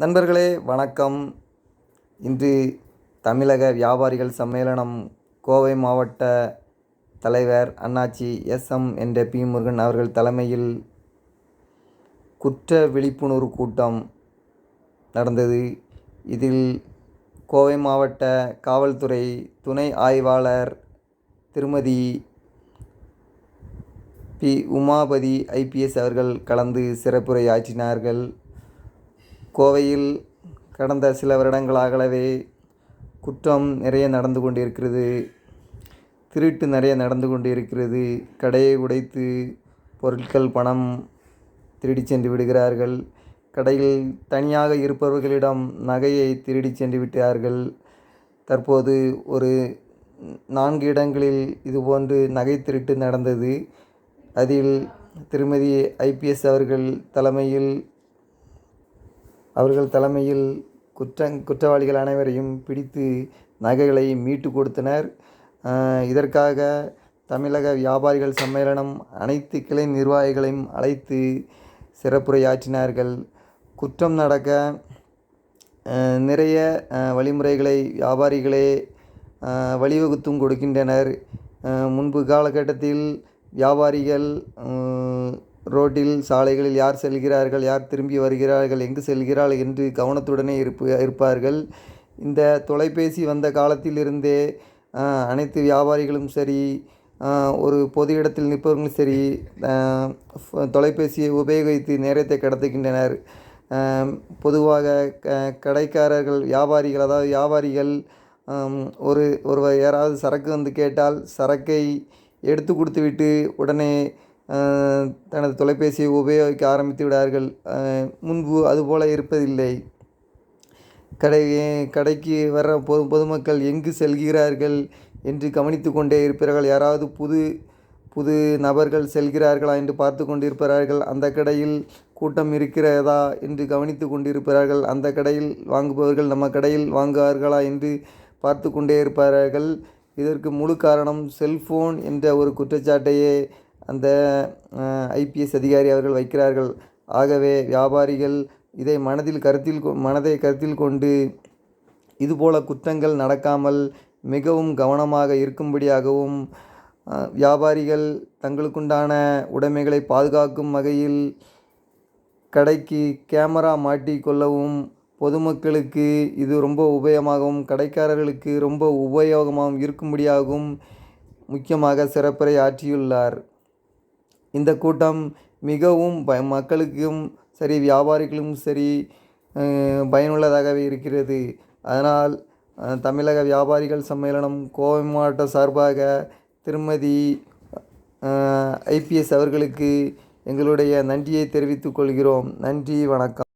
நண்பர்களே வணக்கம். இன்று தமிழக வியாபாரிகள் சம்மேளனம் கோவை மாவட்ட தலைவர் அண்ணாச்சி எஸ்எம் என்ற பி. முருகன் அவர்கள் தலைமையில் குற்ற விழிப்புணர்வு கூட்டம் நடந்தது. இதில் கோவை மாவட்ட காவல்துறை துணை ஆய்வாளர் திருமதி பி. உமாபதி ஐபிஎஸ் அவர்கள் கலந்து சிறப்புரை ஆற்றினார்கள் கோவையில் கடந்த சில வருடங்களாகவே குற்றம் நிறைய நடந்து கொண்டிருக்கிறது. திருட்டு நிறைய நடந்து கொண்டிருக்கிறது. கடையை உடைத்து பொருட்கள் பணம் திருடி சென்று விடுகிறார்கள். கடையில் தனியாக இருப்பவர்களிடம் நகையை திருடி சென்று விட்டார்கள். தற்போது ஒரு நான்கு இடங்களில் இதுபோன்று நகை திருட்டு நடந்தது. அதில் திருமதி ஐபிஎஸ் அவர்கள் தலைமையில் அவர்கள் தலைமையில் குற்றங் குற்றவாளிகள் அனைவரையும் பிடித்து நகைகளை மீட்டு கொடுத்தனர். இதற்காக தமிழக வியாபாரிகள் சம்மேளனம் அனைத்து கிளை நிர்வாகிகளையும் அழைத்து சிறப்புரையாற்றினார்கள். குற்றம் நடக்க நிறைய வழிமுறைகளை வியாபாரிகளே வழிவகுத்தும் கொடுக்கின்றனர். முன்பு காலகட்டத்தில் வியாபாரிகள் ரோட்டில் சாலைகளில் யார் செல்கிறார்கள் யார் திரும்பி வருகிறார்கள் எங்கு செல்கிறார்கள் என்று கவனத்துடனே இருப்பு இருப்பார்கள். இந்த தொலைபேசி வந்த காலத்திலிருந்தே அனைத்து வியாபாரிகளும் சரி ஒரு பொது இடத்தில் நிற்பவர்களும் சரி தொலைபேசியை உபயோகித்து நேரத்தை கடத்துகின்றனர். பொதுவாக க கடைக்காரர்கள் வியாபாரிகள் அதாவது வியாபாரிகள் ஒரு ஒருவர் யாராவது சரக்கு வந்து கேட்டால் சரக்கை எடுத்து கொடுத்துவிட்டு உடனே தனது தொலைபேசியை உபயோகிக்க ஆரம்பித்து விடார்கள். முன்பு அதுபோல் இருப்பதில்லை. கடை கடைக்கு வர்ற பொது பொதுமக்கள் எங்கு செல்கிறார்கள் என்று கவனித்து கொண்டே இருப்பார்கள். யாராவது புது புது நபர்கள் செல்கிறார்களா என்று பார்த்து கொண்டிருப்பார்கள். அந்த கடையில் கூட்டம் இருக்கிறதா என்று கவனித்து கொண்டிருப்பார்கள். அந்த கடையில் வாங்குபவர்கள் நம்ம கடையில் வாங்குவார்களா என்று பார்த்து கொண்டே இருப்பார்கள். இதற்கு முழு காரணம் செல்ஃபோன் என்ற ஒரு குற்றச்சாட்டையே அந்த ஐபிஎஸ் அதிகாரி அவர்கள் வைக்கிறார்கள். ஆகவே வியாபாரிகள் இதை மனதில் கருத்தில் மனதை கருத்தில் கொண்டு இதுபோல குற்றங்கள் நடக்காமல் மிகவும் கவனமாக இருக்கும்படியாகவும் வியாபாரிகள் தங்களுக்குண்டான உடைமைகளை பாதுகாக்கும் வகையில் கடைக்கு கேமரா மாட்டிக்கொள்ளவும் பொதுமக்களுக்கு இது ரொம்ப உபயோகமாகவும் கடைக்காரர்களுக்கு ரொம்ப உபயோகமாகவும் இருக்கும்படியாகவும் முக்கியமாக சிறப்புரை ஆற்றியுள்ளார். இந்த கூட்டம் மிகவும் ப மக்களுக்கும் சரி வியாபாரிகளும் சரி பயனுள்ளதாகவே இருக்கிறது. அதனால் தமிழக வியாபாரிகள் சம்மேளனம் கோவை மாவட்ட சார்பாக திருமதி ஐபிஎஸ் அவர்களுக்கு எங்களுடைய நன்றியை தெரிவித்துக் கொள்கிறோம். நன்றி வணக்கம்.